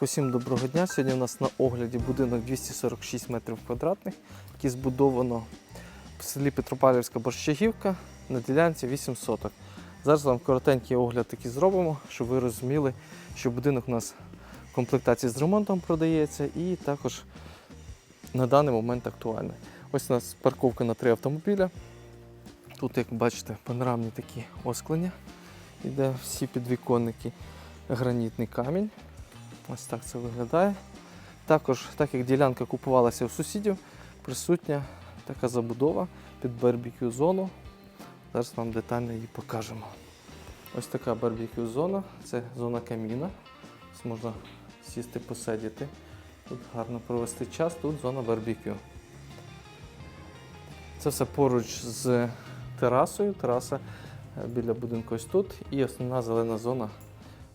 Усім доброго дня. Сьогодні у нас на огляді будинок 246 метрів квадратних, який збудовано в селі Петропавлівська Борщагівка на ділянці 8 соток. Зараз вам коротенький огляд такий зробимо, щоб ви розуміли, що будинок у нас в комплектації з ремонтом продається і також на даний момент актуальний. Ось у нас парковка на три автомобіля. Тут, як бачите, панорамні такі осклення. Іде всі підвіконники, гранітний камінь. Ось так це виглядає. Також, так як ділянка купувалася у сусідів, присутня така забудова під барбекю зону. Зараз вам детально її покажемо. Ось така барбекю зона, це зона каміна. Ось можна сісти, посидіти. Тут гарно провести час, тут зона барбекю. Це все поруч з терасою. Тераса е, біля будинку ось тут. І основна зелена зона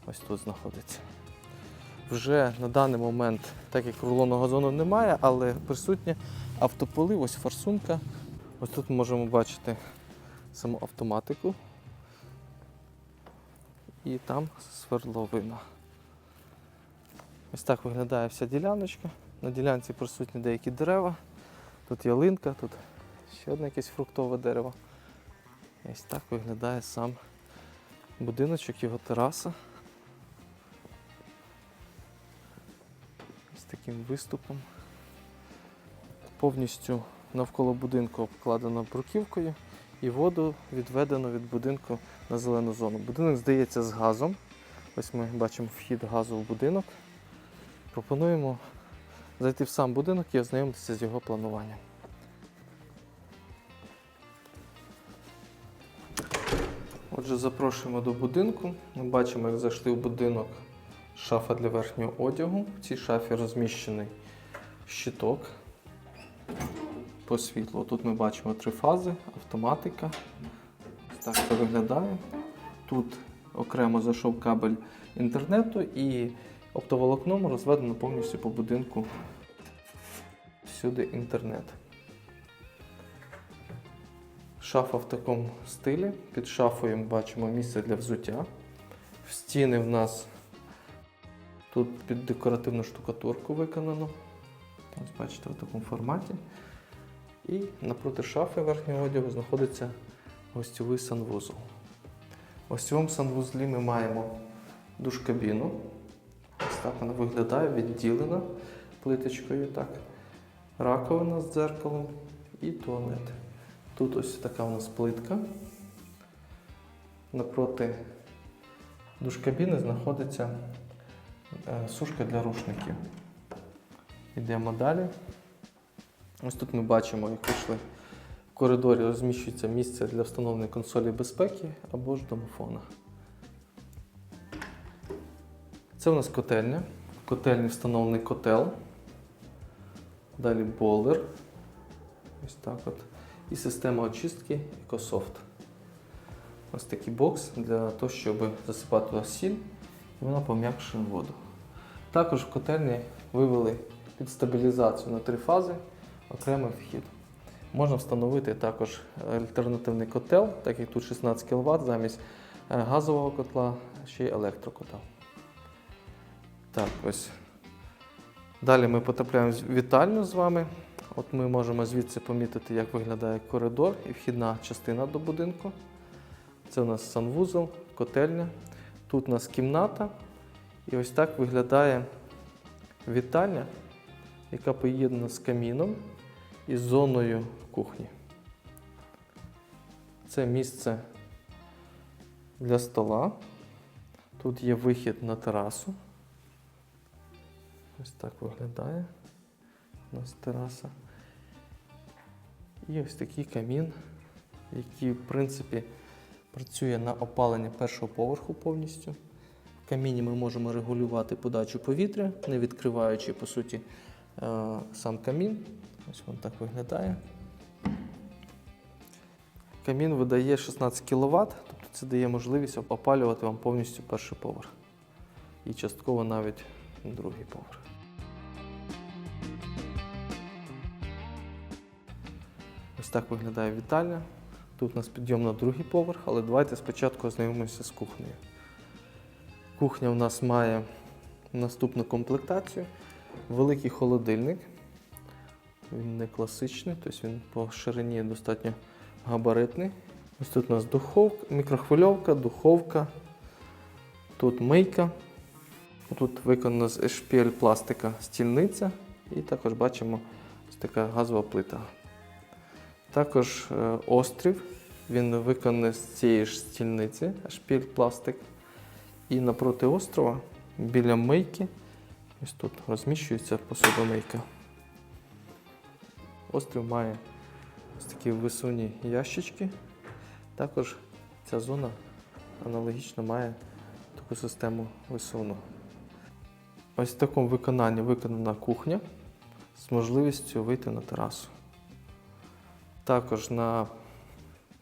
ось тут знаходиться. Вже на даний момент, так як рулонного газону немає, але присутні автополи, ось форсунка. Ось тут ми можемо бачити саму автоматику. І там свердловина. Ось так виглядає вся діляночка. На ділянці присутні деякі дерева. Тут ялинка, тут ще одне якесь фруктове дерево. Ось так виглядає сам будиночок, його тераса. Таким виступом. Повністю навколо будинку обкладено бруківкою і воду відведено від будинку на зелену зону. Будинок здається з газом. Ось ми бачимо вхід газу в будинок. Пропонуємо зайти в сам будинок і ознайомитися з його плануванням. Отже, запрошуємо до будинку. Ми бачимо, як зайшли в будинок шафа для верхнього одягу. В цій шафі розміщений щиток по світлу. Тут ми бачимо три фази, автоматика. Так це виглядає. Тут окремо зайшов кабель інтернету і оптоволокном розведено повністю по будинку всюди інтернет. Шафа в такому стилі. Під шафою ми бачимо місце для взуття. В стіни в нас Тут під декоративну штукатурку виконано. Ось бачите, в такому форматі. І напроти шафи верхнього одягу знаходиться гостьовий санвузол. В гостьовому санвузлі ми маємо душ-кабіну. Ось так вона виглядає, відділена плиточкою. Так. Раковина з дзеркалом і туалет. Тут ось така у нас плитка. Напроти душ-кабіни знаходиться сушка для рушників. Йдемо далі. Ось тут ми бачимо, як вийшли в коридорі розміщується місце для встановлення консолі безпеки або ж домофона. Це у нас котельня. В котельні встановлений котел. Далі бойлер. Ось так от. І система очистки EcoSoft. Ось такий бокс для того, щоб засипати сіль і вона пом'якшує воду. Також в котельні вивели під стабілізацію на три фази окремий вхід. Можна встановити також альтернативний котел, так як тут 16 кВт замість е, газового котла, ще й електрокотел. Так, ось. Далі ми потрапляємо в вітальню з вами. От Ми можемо звідси помітити, як виглядає коридор і вхідна частина до будинку. Це у нас санвузол, котельня. Тут у нас кімната. І ось так виглядає вітальня, яка поєднана з каміном і зоною кухні. Це місце для стола. Тут є вихід на терасу. Ось так виглядає у нас тераса. І ось такий камін, який, в принципі, працює на опалення першого поверху повністю. В каміні ми можемо регулювати подачу повітря, не відкриваючи, по суті, е, сам камін. Ось він так виглядає. Камін видає 16 кВт, тобто це дає можливість опалювати вам повністю перший поверх. І частково навіть другий поверх. Ось так виглядає вітальня. Тут у нас підйом на другий поверх, але давайте спочатку ознайомимося з кухнею. Кухня у нас має наступну комплектацію. Великий холодильник. Він не класичний, тобто він по ширині достатньо габаритний. Ось тут у нас духовка, мікрохвильовка, духовка. Тут мийка. Тут виконана з HPL пластика стільниця. І також бачимо ось така газова плита. Також е, острів. Він виконаний з цієї ж стільниці, HPL пластик. І напроти острова, біля мийки, ось тут розміщується посудомийка. Острів має ось такі висувні ящички. Також ця зона аналогічно має таку систему висуну. Ось в такому виконанні виконана кухня з можливістю вийти на терасу. Також на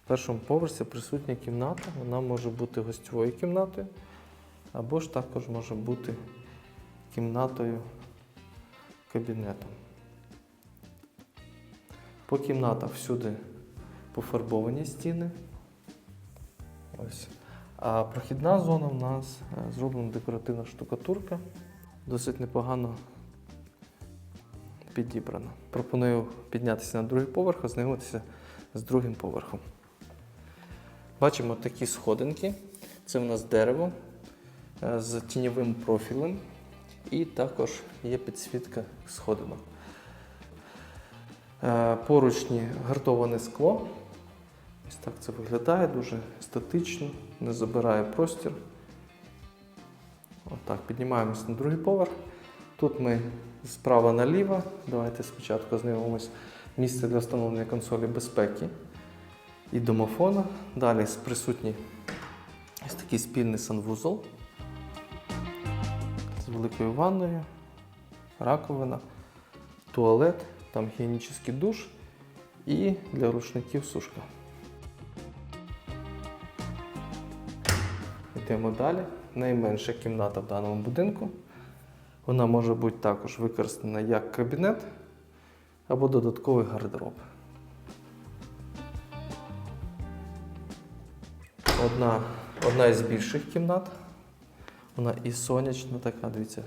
першому поверсі присутня кімната. Вона може бути гостьовою кімнатою, або ж також може бути кімнатою кабінетом. По кімнатах всюди пофарбовані стіни. Ось. А прохідна зона в нас е, зроблена декоративна штукатурка. Досить непогано підібрана. Пропоную піднятися на другий поверх, ознайомитися з другим поверхом. Бачимо такі сходинки. Це в нас дерево е, з тіньовим профілем. І також є підсвітка сходинок. Е, Поручні гартоване скло. Ось так це виглядає дуже естетично, не забирає простір. Отак, піднімаємося на другий поверх. Тут ми справа наліво. Давайте спочатку знайомимось місце для встановлення консолі безпеки і домофона. Далі присутній ось такий спільний санвузол з великою ванною, раковина, туалет, там гігієнічний душ і для рушників сушка. Йдемо далі. Найменша кімната в даному будинку. Вона може бути також використана як кабінет або додатковий гардероб. Одна, одна із більших кімнат. Вона і сонячна така, дивіться,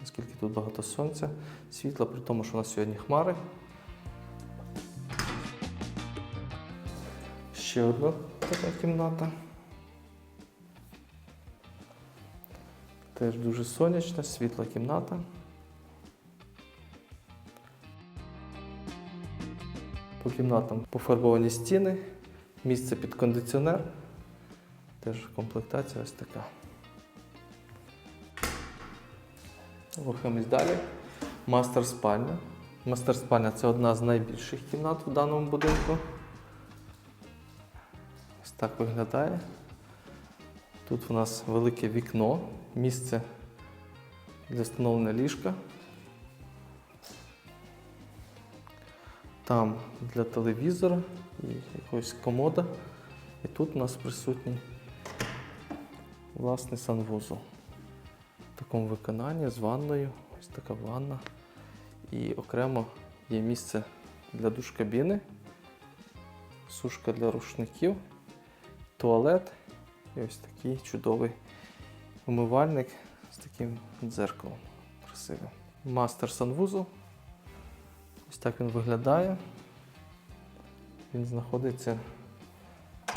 наскільки тут багато сонця, світла, при тому, що у нас сьогодні хмари. Ще одна така кімната. Теж дуже сонячна, світла кімната. По кімнатам пофарбовані стіни, місце під кондиціонер. Теж комплектація ось така. Рухаємось далі. Мастер спальня. Мастер спальня це одна з найбільших кімнат в даному будинку. Ось так виглядає. Тут у нас велике вікно, місце для встановлення ліжка. Там для телевізора і якогось комода. І тут у нас присутній власний санвузол. В такому виконанні з ванною. Ось така ванна. І окремо є місце для душ-кабіни, сушка для рушників, туалет. І ось такий чудовий умивальник з таким дзеркалом красивим. Мастер санвузол. Ось так він виглядає. Він знаходиться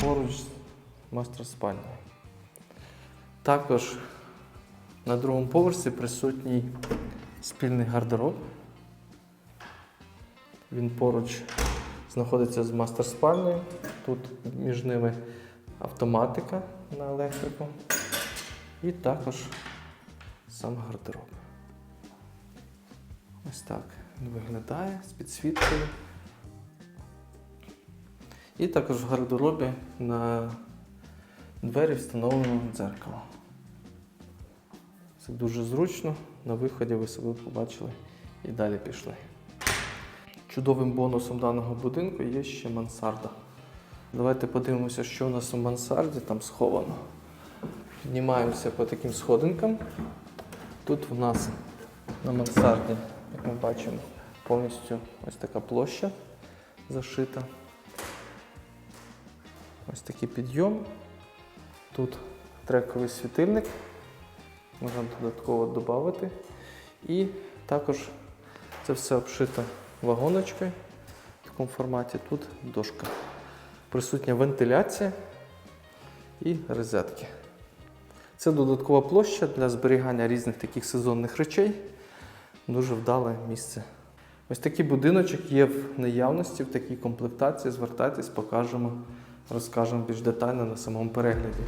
поруч з мастер спальнею. Також на другому поверсі присутній спільний гардероб. Він поруч знаходиться з мастер спальнею. Тут між ними автоматика на електрику і також сам гардероб. Ось так він виглядає з підсвіткою. І також в гардеробі на двері встановлено дзеркало. Це дуже зручно. На виході ви себе побачили і далі пішли. Чудовим бонусом даного будинку є ще мансарда. Давайте подивимося, що у нас у мансарді там сховано. Піднімаємося по таким сходинкам. Тут у нас на мансарді, як ми бачимо, повністю ось така площа зашита. Ось такий підйом. Тут трековий світильник можна додатково додати. І також це все обшито вагоночкою в такому форматі. Тут дошка. Присутня вентиляція і розетки. Це додаткова площа для зберігання різних таких сезонних речей. Дуже вдале місце. Ось такий будиночок є в наявності, в такій комплектації. Звертайтесь, покажемо, розкажемо більш детально на самому перегляді.